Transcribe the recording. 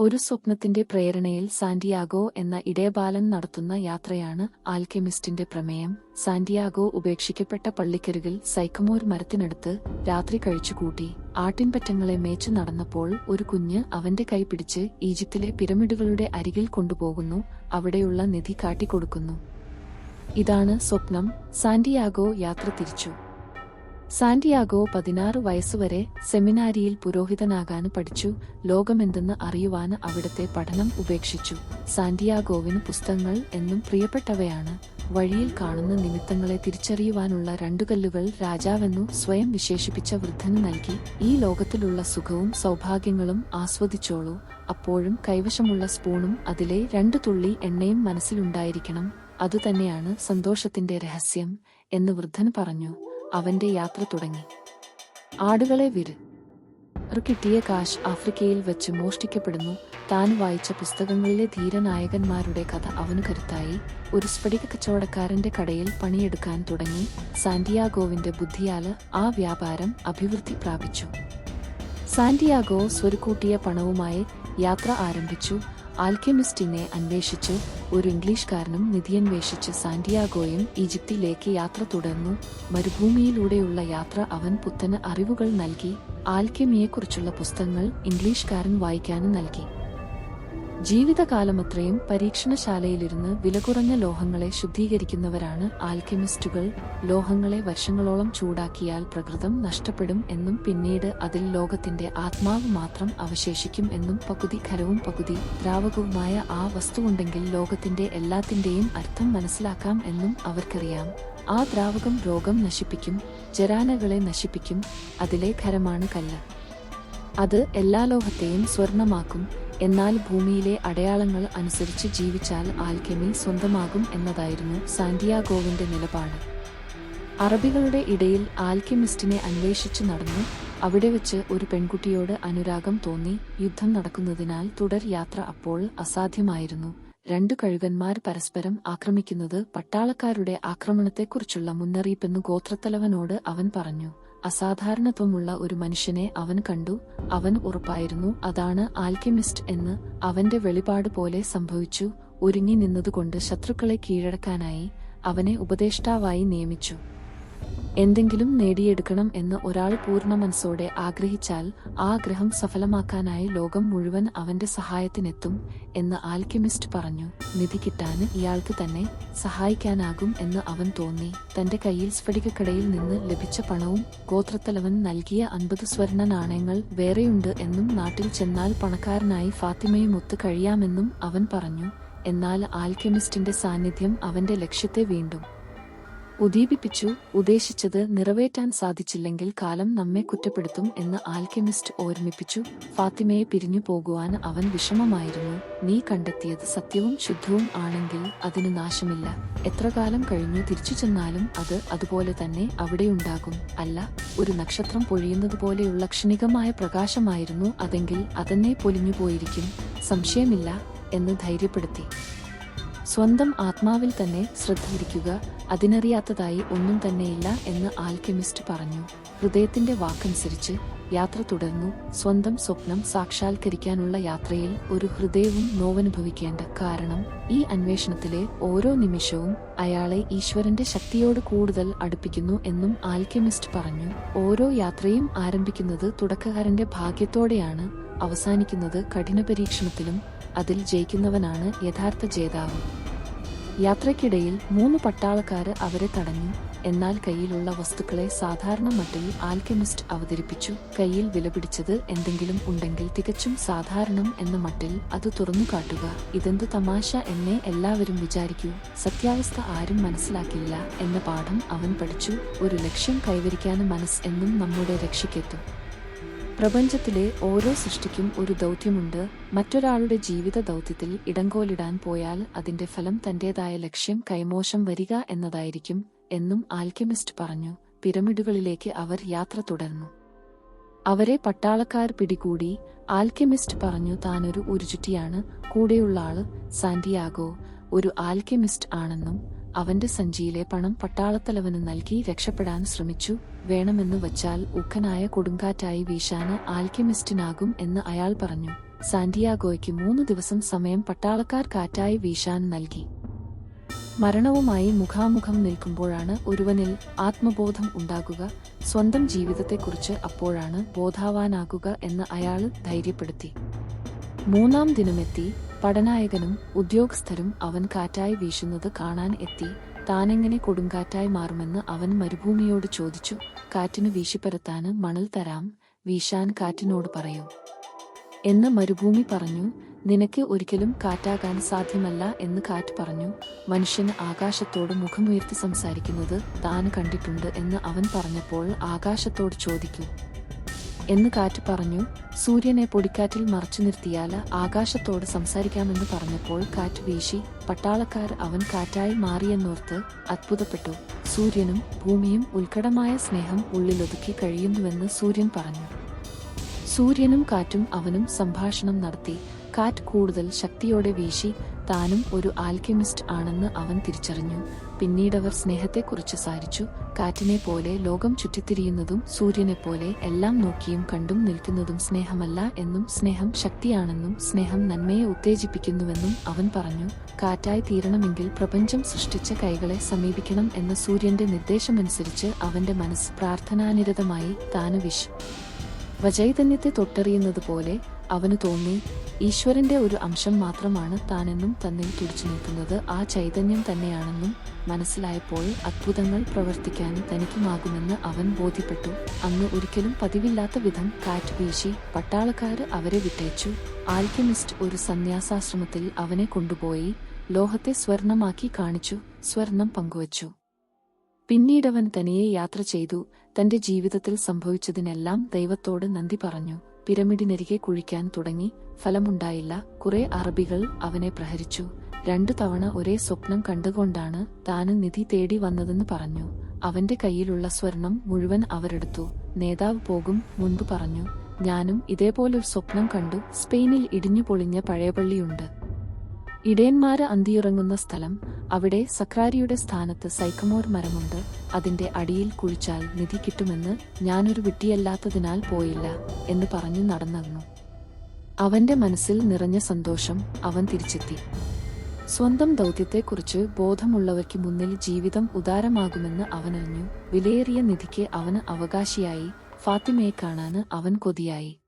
ഒരു സ്വപ്നത്തിന്റെ പ്രേരണയിൽ സാന്റിയാഗോ എന്ന ഇടയബാലൻ നടത്തുന്ന യാത്രയാണ് ആൽക്കെമിസ്റ്റിന്റെ പ്രമേയം. സാന്റിയാഗോ ഉപേക്ഷിക്കപ്പെട്ട പള്ളിക്കരുകിൽ സൈക്കമോർ മരത്തിനടുത്ത് രാത്രി കഴിച്ചുകൂട്ടി. ആട്ടിൻപറ്റങ്ങളെ മേച്ചു നടന്നപ്പോൾ ഒരു കുഞ്ഞ് അവന്റെ കൈ പിടിച്ച് ഈജിപ്തിലെ പിരമിഡുകളുടെ അരികിൽ കൊണ്ടുപോകുന്നു അവിടെയുള്ള നിധി കാട്ടിക്കൊടുക്കുന്നു. ഇതാണ് സ്വപ്നം. സാന്റിയാഗോ യാത്ര തിരിച്ചു. സാന്റിയാഗോ പതിനാറ് വയസ്സുവരെ സെമിനാരിയിൽ പുരോഹിതനാകാൻ പഠിച്ചു. ലോകമെന്തെന്ന് അറിയുവാൻ അവിടുത്തെ പഠനം ഉപേക്ഷിച്ചു. സാന്റിയാഗോവിന് പുസ്തകങ്ങൾ എന്നും പ്രിയപ്പെട്ടവയാണ്. വഴിയിൽ കാണുന്ന നിമിത്തങ്ങളെ തിരിച്ചറിയുവാനുള്ള രണ്ടു കല്ലുകൾ രാജാവെന്നു സ്വയം വിശേഷിപ്പിച്ച വൃദ്ധന് നൽകി. ഈ ലോകത്തിലുള്ള സുഖവും സൗഭാഗ്യങ്ങളും ആസ്വദിച്ചോളൂ. അപ്പോഴും കൈവശമുള്ള സ്പൂണും അതിലെ രണ്ടു തുള്ളി എണ്ണയും മനസ്സിലുണ്ടായിരിക്കണം. അതുതന്നെയാണ് സന്തോഷത്തിന്റെ രഹസ്യം എന്ന് വൃദ്ധൻ പറഞ്ഞു. അവന്റെ യാത്ര തുടങ്ങി. ആടുകളെ വിര്. കിട്ടിയ കാശ് ആഫ്രിക്കയിൽ വെച്ച് മോഷ്ടിക്കപ്പെടുന്നു. താൻ വായിച്ച പുസ്തകങ്ങളിലെ ധീരനായകന്മാരുടെ കഥ അവന് കരുത്തായി. ഒരു സ്ഫടിക കച്ചവടക്കാരന്റെ കടയിൽ പണിയെടുക്കാൻ തുടങ്ങി. സാന്റിയാഗോവിന്റെ ബുദ്ധിയാൽ ആ വ്യാപാരം അഭിവൃദ്ധി പ്രാപിച്ചു. സാന്റിയാഗോ സ്വരുക്കൂട്ടിയ പണവുമായി യാത്ര ആരംഭിച്ചു. ആൽക്കെമിസ്റ്റിനെ അന്വേഷിച്ച് ഒരു ഇംഗ്ലീഷുകാരനും നിധിയന്വേഷിച്ച് സാന്റിയാഗോയും ഈജിപ്തിലേക്ക് യാത്ര തുടർന്നു. മരുഭൂമിയിലൂടെയുള്ള യാത്ര അവൻ പുത്തന് അറിവുകൾ നൽകി. ആൽക്കെമിയെക്കുറിച്ചുള്ള പുസ്തകങ്ങൾ ഇംഗ്ലീഷ്കാരൻ വായിക്കാനും നൽകി. ജീവിതകാലമത്രയും പരീക്ഷണശാലയിലിരുന്ന് വിലകുറഞ്ഞ ലോഹങ്ങളെ ശുദ്ധീകരിക്കുന്നവരാണ് ആൽക്കെമിസ്റ്റുകൾ. ലോഹങ്ങളെ വർഷങ്ങളോളം ചൂടാക്കിയാൽ പ്രകൃതം നഷ്ടപ്പെടും എന്നും പിന്നീട് അതിൽ ലോകത്തിന്റെ ആത്മാവ് മാത്രം അവശേഷിക്കും എന്നും പകുതി ഖരവും പകുതി ദ്രാവകവുമായ ആ വസ്തുവുണ്ടെങ്കിൽ ലോകത്തിന്റെ എല്ലാത്തിന്റെയും അർത്ഥം മനസ്സിലാക്കാം എന്നും അവർക്കറിയാം. ആ ദ്രാവകം രോഗം നശിപ്പിക്കും ജരാനകളെ നശിപ്പിക്കും അതിലെ ഖരമാണ് കല്ല്. അത് എല്ലാ ലോഹത്തെയും സ്വർണമാക്കും എന്നാൽ ഭൂമിയിലെ അടയാളങ്ങൾ അനുസരിച്ച് ജീവിച്ചാൽ ആൽക്കെമി സ്വന്തമാകും എന്നതായിരുന്നു സാന്റിയാഗോവിന്റെ നിലപാട്. അറബികളുടെ ഇടയിൽ ആൽക്കെമിസ്റ്റിനെ അന്വേഷിച്ചു നടന്നു. അവിടെ വെച്ച് ഒരു പെൺകുട്ടിയോട് അനുരാഗം തോന്നി. യുദ്ധം നടക്കുന്നതിനാൽ തുടർ യാത്ര അപ്പോൾ അസാധ്യമായിരുന്നു. രണ്ടു കഴുകന്മാർ പരസ്പരം ആക്രമിക്കുന്നത് പട്ടാളക്കാരുടെ ആക്രമണത്തെക്കുറിച്ചുള്ള മുന്നറിയിപ്പെന്ന് ഗോത്രത്തലവനോട് അവൻ പറഞ്ഞു. അസാധാരണത്വമുള്ള ഒരു മനുഷ്യനെ അവൻ കണ്ടു. അവൻ ഉറപ്പായിരുന്നു. അതാണ് ആൽക്കെമിസ്റ്റ് എന്ന് അവന്റെ വെളിപാട് പോലെ സംഭവിച്ചു. ഒരുങ്ങി നിന്നതുകൊണ്ട് ശത്രുക്കളെ കീഴടക്കാനായി അവനെ ഉപദേഷ്ടാവായി നിയമിച്ചു. എന്തെങ്കിലും നേടിയെടുക്കണം എന്ന് ഒരാൾ പൂർണ മനസ്സോടെ ആഗ്രഹിച്ചാൽ ആ ആഗ്രഹം സഫലമാക്കാനായി ലോകം മുഴുവൻ അവന്റെ സഹായത്തിനെത്തും എന്ന് ആൽക്കെമിസ്റ്റ് പറഞ്ഞു. നിധി കിട്ടാൻ ഇയാൾക്ക് തന്നെ സഹായിക്കാനാകും എന്ന് അവൻ തോന്നി. തന്റെ കയ്യിൽ സ്ഫടികക്കടയിൽ നിന്ന് ലഭിച്ച പണവും ഗോത്രത്തലവൻ നൽകിയ അൻപത് സ്വർണ നാണയങ്ങൾ വേറെയുണ്ട് എന്നും നാട്ടിൽ ചെന്നാൽ പണക്കാരനായി ഫാത്തിമയുമൊത്ത് കഴിയാമെന്നും അവൻ പറഞ്ഞു. എന്നാൽ ആൽക്കെമിസ്റ്റിന്റെ സാന്നിധ്യം അവന്റെ ലക്ഷ്യത്തെ വീണ്ടും ഉദ്ദീപിപ്പിച്ചു ഉദ്ദേശിച്ചത് നിറവേറ്റാൻ സാധിച്ചില്ലെങ്കിൽ കാലം നമ്മെ കുറ്റപ്പെടുത്തും എന്ന് ആൽക്കെമിസ്റ്റ് ഓർമ്മിപ്പിച്ചു. ഫാത്തിമയെ പിരിഞ്ഞു പോകുവാൻ അവൻ വിഷമമായിരുന്നു. നീ കണ്ടെത്തിയത് സത്യവും ശുദ്ധവും ആണെങ്കിൽ അതിന് നാശമില്ല. എത്ര കാലം കഴിഞ്ഞു തിരിച്ചു ചെന്നാലും അത് അതുപോലെ തന്നെ അവിടെയുണ്ടാകും. അല്ല ഒരു നക്ഷത്രം പൊഴിയുന്നത് പോലെയുള്ള ക്ഷണികമായ പ്രകാശമായിരുന്നു അതെങ്കിൽ അതെന്നെ പൊലിഞ്ഞു പോയിരിക്കും. സംശയമില്ല എന്ന് ധൈര്യപ്പെടുത്തി. സ്വന്തം ആത്മാവിൽ തന്നെ ശ്രദ്ധയിരിക്കുക അതിനറിയാത്തതായി ഒന്നും തന്നെയില്ല എന്ന് ആൽക്കെമിസ്റ്റ് പറഞ്ഞു. ഹൃദയത്തിന്റെ വാക്കനുസരിച്ച് യാത്ര തുടർന്നു. സ്വന്തം സ്വപ്നം സാക്ഷാത്കരിക്കാനുള്ള യാത്രയിൽ ഒരു ഹൃദയവും നോവനുഭവിക്കേണ്ട കാരണം ഈ അന്വേഷണത്തിലെ ഓരോ നിമിഷവും അയാളെ ഈശ്വരന്റെ ശക്തിയോട് കൂടുതൽ അടുപ്പിക്കുന്നു എന്നും ആൽക്കെമിസ്റ്റ് പറഞ്ഞു. ഓരോ യാത്രയും ആരംഭിക്കുന്നത് തുടക്കക്കാരന്റെ ഭാഗ്യത്തോടെയാണ്. അവസാനിക്കുന്നത് കഠിന പരീക്ഷണത്തിലും അതിൽ ജയിക്കുന്നവനാണ് യഥാർത്ഥ ജേതാവ്. യാത്രയ്ക്കിടയിൽ മൂന്ന് പട്ടാളക്കാര് അവരെ തടഞ്ഞു. എന്നാൽ കയ്യിലുള്ള വസ്തുക്കളെ സാധാരണ മട്ടിൽ ആൽക്കെമിസ്റ്റ് അവതരിപ്പിച്ചു. കയ്യിൽ വിലപിടിച്ചത് എന്തെങ്കിലും ഉണ്ടെങ്കിൽ തികച്ചും സാധാരണം എന്ന മട്ടിൽ അത് തുറന്നു കാട്ടുക. ഇതെന്ത് തമാശ എന്നെ എല്ലാവരും വിചാരിക്കൂ. സത്യാവസ്ഥ ആരും മനസ്സിലാക്കില്ല എന്ന പാഠം അവൻ പഠിച്ചു. ഒരു ലക്ഷ്യം കൈവരിക്കാനും മനസ്സ് എന്നും നമ്മുടെ രക്ഷയ്ക്കെത്തും. പ്രപഞ്ചത്തിലെ ഓരോ സൃഷ്ടിക്കും ഒരു ദൗത്യമുണ്ട്. മറ്റൊരാളുടെ ജീവിത ദൗത്യത്തിൽ ഇടങ്കോലിടാൻ പോയാൽ അതിന്റെ ഫലം തന്റേതായ ലക്ഷ്യം കൈമോശം വരിക എന്നതായിരിക്കും എന്നും ആൽക്കെമിസ്റ്റ് പറഞ്ഞു. പിരമിഡുകളിലേക്ക് അവർ യാത്ര തുടർന്നു. അവരെ പട്ടാളക്കാർ പിടികൂടി ആൽക്കെമിസ്റ്റ് പറഞ്ഞു താനൊരു ഉരുചുറ്റിയാണ്. കൂടെയുള്ള ആൾ സാന്റിയാഗോ. ഒരു ആൽക്കെമിസ്റ്റ് ആണെന്നും അവന്റെ സഞ്ചിയിലെ പണം പട്ടാളത്തലവന് നൽകി രക്ഷപ്പെടാൻ ശ്രമിച്ചു. വേണമെന്ന് വച്ചാൽ ഉഖനായ കൊടുങ്കാറ്റായി വീശാന് ആൽക്കെമിസ്റ്റിനാകും എന്ന് അയാൾ പറഞ്ഞു. സാന്റിയാഗോയ്ക്ക് മൂന്ന് ദിവസം സമയം പട്ടാളക്കാർ കാറ്റായി വീശാൻ നൽകി. മരണവുമായി മുഖാമുഖം നിൽക്കുമ്പോഴാണ് ഒരുവനിൽ ആത്മബോധം ഉണ്ടാകുക. സ്വന്തം ജീവിതത്തെക്കുറിച്ച് അപ്പോഴാണ് ബോധാവാനാകുക എന്ന് അയാൾ ധൈര്യപ്പെടുത്തി. മൂന്നാം ദിനമെത്തി. പടനായകനും ഉദ്യോഗസ്ഥരും അവൻ കാറ്റായി വീശുന്നത് കാണാൻ എത്തി. താനെങ്ങനെ കൊടുങ്കാറ്റായി മാറുമെന്ന് അവൻ മരുഭൂമിയോട് ചോദിച്ചു. കാറ്റിന് വീശിപ്പരത്താന് മണൽ തരാം വീശാൻ കാറ്റിനോട് പറയൂ. എന്ന് മരുഭൂമി പറഞ്ഞു. നിനക്ക് ഒരിക്കലും കാറ്റാകാൻ സാധ്യമല്ല എന്ന് കാറ്റ് പറഞ്ഞു. മനുഷ്യൻ ആകാശത്തോട് മുഖമുയർത്തി സംസാരിക്കുന്നത് താൻ കണ്ടിട്ടുണ്ട് എന്ന് അവൻ പറഞ്ഞപ്പോൾ ആകാശത്തോട് ചോദിക്കൂ. എന്ന് കാറ്റ് പറഞ്ഞു സൂര്യനെ പൊടിക്കാറ്റിൽ മറച്ചു നിർത്തിയാൽ ആകാശത്തോട് സംസാരിക്കാമെന്ന് പറഞ്ഞപ്പോൾ കാറ്റ് വീശി പട്ടാളക്കാർ അവൻ കാറ്റായി മാറിയെന്നോർത്ത് അത്ഭുതപ്പെട്ടു. സൂര്യനും ഭൂമിയും ഉത്കടമായ സ്നേഹം ഉള്ളിലൊതുക്കി കഴിയുന്നുവെന്ന് സൂര്യൻ പറഞ്ഞു. സൂര്യനും കാറ്റും അവനും സംഭാഷണം നടത്തി. കാറ്റ് കൂടുതൽ ശക്തിയോടെ വീശി താനും ഒരു ആൽക്കെമിസ്റ്റ് ആണെന്ന് അവൻ തിരിച്ചറിഞ്ഞു. പിന്നീട് അവർ സ്നേഹത്തെക്കുറിച്ച് സാരിച്ചു. കാറ്റിനെ പോലെ ലോകം ചുറ്റിത്തിരിയുന്നതും സൂര്യനെ പോലെ എല്ലാം നോക്കിയും കണ്ടും നിൽക്കുന്നതും സ്നേഹമല്ല എന്നും സ്നേഹം ശക്തിയാണെന്നും സ്നേഹം നന്മയെ ഉത്തേജിപ്പിക്കുന്നുവെന്നും അവൻ പറഞ്ഞു. കാറ്റായി തീരണമെങ്കിൽ പ്രപഞ്ചം സൃഷ്ടിച്ച കൈകളെ സമീപിക്കണം എന്ന സൂര്യന്റെ നിർദ്ദേശമനുസരിച്ച് അവന്റെ മനസ്സ് പ്രാർത്ഥനാനിരതമായി താന് വിശ് വചൈതന്യത്തെ തൊട്ടറിയുന്നത് പോലെ അവന് തോന്നി ഈശ്വരന്റെ ഒരു അംശം മാത്രമാണ് താനെന്നും തന്നിൽ തുടിച്ചു നിൽക്കുന്നത്. ആ ചൈതന്യം തന്നെയാണെന്നും മനസ്സിലായപ്പോൾ അത്ഭുതങ്ങൾ പ്രവർത്തിക്കാൻ തനിക്കുമാകുമെന്ന് അവൻ ബോധ്യപ്പെട്ടു. അന്ന് ഒരിക്കലും പതിവില്ലാത്ത വിധം കാറ്റ് വീശി പട്ടാളക്കാര് അവരെ വിട്ടയച്ചു. ആൽക്കെമിസ്റ്റ് ഒരു സന്യാസാശ്രമത്തിൽ അവനെ കൊണ്ടുപോയി ലോഹത്തെ സ്വർണമാക്കി കാണിച്ചു സ്വർണം പങ്കുവച്ചു. പിന്നീടവൻ തനിയെ യാത്ര ചെയ്തു. തന്റെ ജീവിതത്തിൽ സംഭവിച്ചതിനെല്ലാം ദൈവത്തോട് നന്ദി പറഞ്ഞു. പിരമിഡിനരികെ കുഴിക്കാൻ തുടങ്ങി ഫലമുണ്ടായില്ല. കുറെ അറബികൾ അവനെ പ്രഹരിച്ചു. രണ്ടു തവണ ഒരേ സ്വപ്നം കണ്ടുകൊണ്ടാണ് താന് നിധി തേടി വന്നതെന്ന് പറഞ്ഞു. അവന്റെ കയ്യിലുള്ള സ്വർണം മുഴുവൻ അവരെടുത്തു. നേതാവ് പോകും മുൻപ് പറഞ്ഞു ഞാനും ഇതേപോലൊരു സ്വപ്നം കണ്ടു. സ്പെയിനിൽ ഇടിഞ്ഞു പൊളിഞ്ഞ പഴയപള്ളിയുണ്ട്. ഇടയന്മാര് അന്തിയുറങ്ങുന്ന സ്ഥലം അവിടെ സക്രാരിയുടെ സ്ഥാനത്ത് സൈക്കമോർ മരമുണ്ട്. അതിന്റെ അടിയിൽ കുഴിച്ചാൽ നിധി കിട്ടുമെന്ന് ഞാനൊരു വിട്ടിയല്ലാത്തതിനാൽ പോയില്ല എന്ന് പറഞ്ഞു നടന്നു അവന്റെ മനസ്സിൽ നിറഞ്ഞ സന്തോഷം അവൻ തിരിച്ചെത്തി. സ്വന്തം ദൗത്യത്തെക്കുറിച്ച് ബോധമുള്ളവയ്ക്ക് മുന്നിൽ ജീവിതം ഉദാരമാകുമെന്ന് അവനറിഞ്ഞു. വിലയേറിയ നിധിക്ക് അവന് അവകാശിയായി. ഫാത്തിമയെ കാണാന് അവൻ കൊതിയായി.